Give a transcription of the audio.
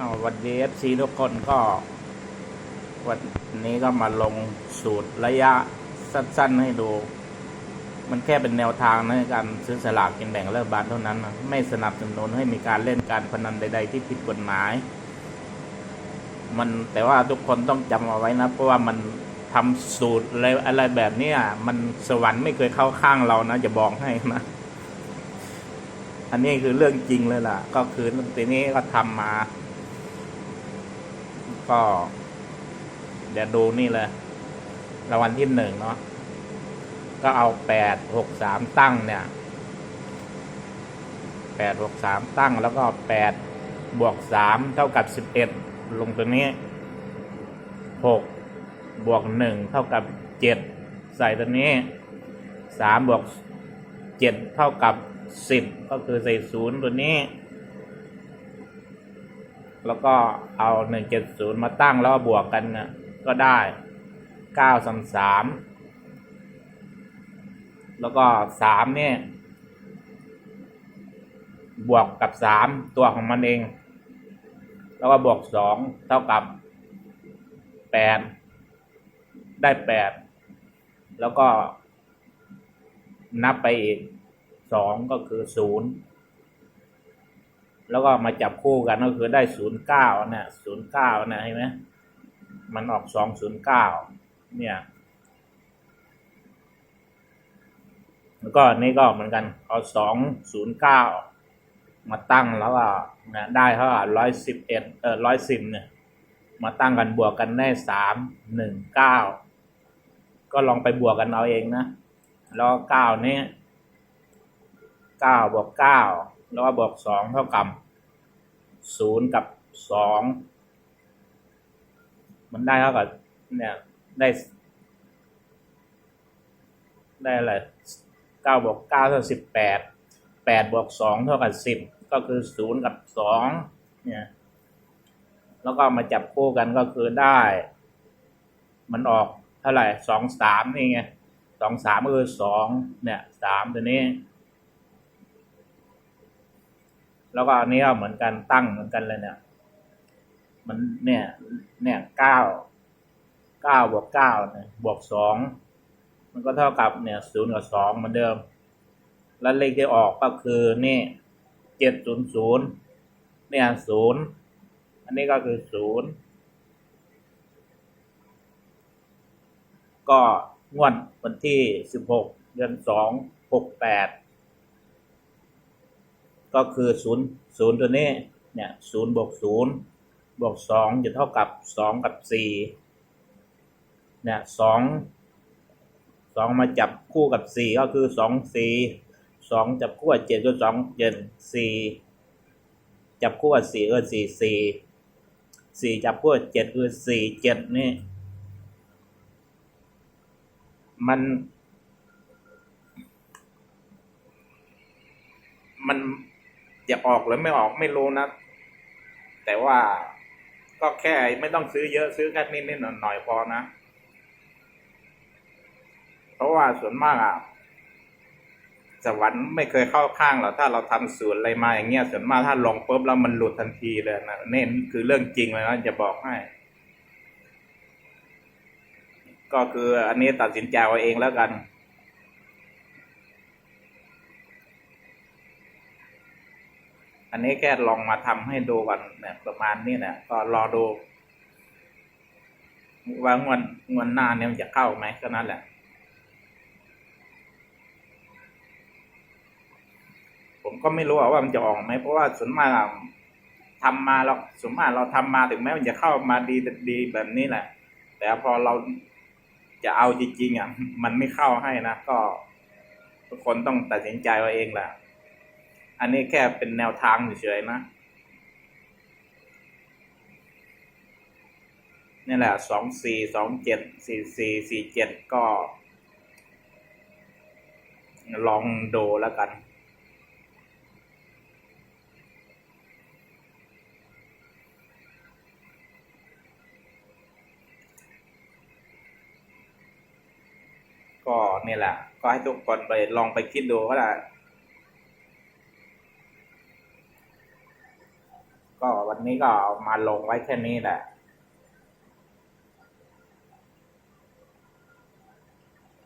เอาวันดีเอฟซีทุกคนก็ วันนี้ก็มาลงสูตรระยะสั้น ๆ ให้ดู มันแค่เป็นแนวทางในการซื้อสลากกินแบ่งรัฐบาลเท่านั้นนะไม่สนับสนุนให้มีการเล่นการพนันใด ๆ ที่ผิดกฎหมาย มันแต่ว่าทุกคนต้องจำเอาไว้นะ เพราะว่ามันทำสูตรอะไรอะไรแบบนี้มันสวรรค์ไม่เคยเข้าข้างเรานะจะบอกให้นะอันนี้คือเรื่องจริงเลยล่ะ ก็คือทีนี้ก็ทำมา ก็ เดี๋ยวดูนี่เลยรางวัลที่หนึ่งเนาะก็เอาแปดหกสามตั้งเนี่ยแปดหกสามตั้งแล้วก็แปดบวกสามเท่ากับสิบเอ็ดลงตัวนี้หกบวกหนึ่งเท่ากับเจ็ดใส่ตัวนี้สามบวกเจ็ดเท่ากับสิบก็คือใส่ศูนย์ตัวนี้ แล้วก็เอาหนึ่งเจ็ดศูนย์มาตั้งแล้วก็บวกกันนะก็ได้เก้าสามสามแล้วก็สามเนี่ย บวกกับสามตัวของมันเอง แล้วก็บวกสองเท่ากับแปดได้แปดแล้วก็นับไปอีกสองก็คือศูนย์ แล้วก็มาจับคู่กันก็คือได้ศูนย์เก้าเนี่ยศูนย์เก้าเนี่ยเห็นไหมมันออกสองศูนย์เก้าเนี่ยแล้วก็นี่ก็เหมือนกันเอาสองศูนย์เก้ามาตั้งแล้วก็นะได้เท่าร้อยสิบเอ็ดเออร้อยสิบเนี่ย มาตั้งกันบวกกันได้สามหนึ่งเก้าก็ลองไปบวกกันเอาเองนะ แล้วเก้านี้เก้าบวกเก้า แล้วก็บวกสองเท่ากับศูนย์กับสองมันได้เท่ากับเนี่ยได้ ได้อะไรเก้าบวกเก้าเท่าสิบแปดแปดบวกสองเท่ากับสิบก็คือศูนย์กับสองเนี่ยแล้วก็มาจับคู่กันก็คือได้ มันออกเท่าไหร่สองสามนี่ไงสองสามก็คือสองเนี่ยสามตัวนี้ แล้วก็อันนี้ก็เหมือนกันตั้งเหมือนกันเลยเนี่ย มันเนี่ย เนี่ยเก้าเก้าบวกเก้าเนี่ยบวกสองมันก็เท่ากับเนี่ยศูนย์กับสองเหมือนเดิม แล้วเลขที่ออกก็คือนี่เจ็ดศูนย์ศูนย์เนี่ยศูนย์อันนี้ก็คือศูนย์ก็งวดวันที่สิบหกเดือนสองหกแปด ก็คือศูนย์ศูนย์ตัวนี้เนี่ยศูนย์บวกศูนย์บวกสองจะเท่ากับสองกับสี่เนี่ยสองสองมาจับคู่กับสี่ก็คือสองสี่สองจับคู่กับเจ็ดก็สองเจ็ดสี่จับคู่กับสี่ก็สี่สี่สี่จับคู่กับเจ็ดคือสี่เจ็ดนี่มันมัน จะออกหรือไม่ออกไม่รู้นะ แต่ว่าก็แค่ไม่ต้องซื้อเยอะซื้อแค่นิดๆหน่อยๆพอนะ เพราะว่าส่วนมากอะสวรรค์ไม่เคยเข้าข้างเราถ้าเราทำสูตรอะไรมาอย่างเงี้ยส่วนมากถ้าลงปุ๊บแล้วมันหลุดทันทีเลยนะนี่คือเรื่องจริงเลยนะจะบอกให้ ก็คืออันนี้ตัดสินใจเอาเองแล้วกัน อันนี้แค่ลองมาทำให้ดูก่อนเนี่ยประมาณนี้เนี่ยก็รอดูว่างวดงวดหน้าเนี่ยมันจะเข้าไหมก็นั่นแหละ ผมก็ไม่รู้ว่ามันจะออกไหมเพราะว่าส่วนมากอะทำมาเราส่วนมากเราทำมาถึงแม้มันจะเข้ามาดีดีแบบนี้แหละ แต่พอเราจะเอาจริงๆอะมันไม่เข้าให้นะก็ ทุกคนต้องตัดสินใจเอาเองแหละ อันนี้แค่เป็นแนวทางเฉยๆนะนี่แหละสองสี่สองเจ็ดสี่สี่สี่เจ็ดก็ ลองดูแล้วกัน ก็นี่แหละ ก็ให้ทุกคนไปลองไปคิดดูก็ได้ ก็วันนี้ก็มาลงไว้แค่นี้แหละ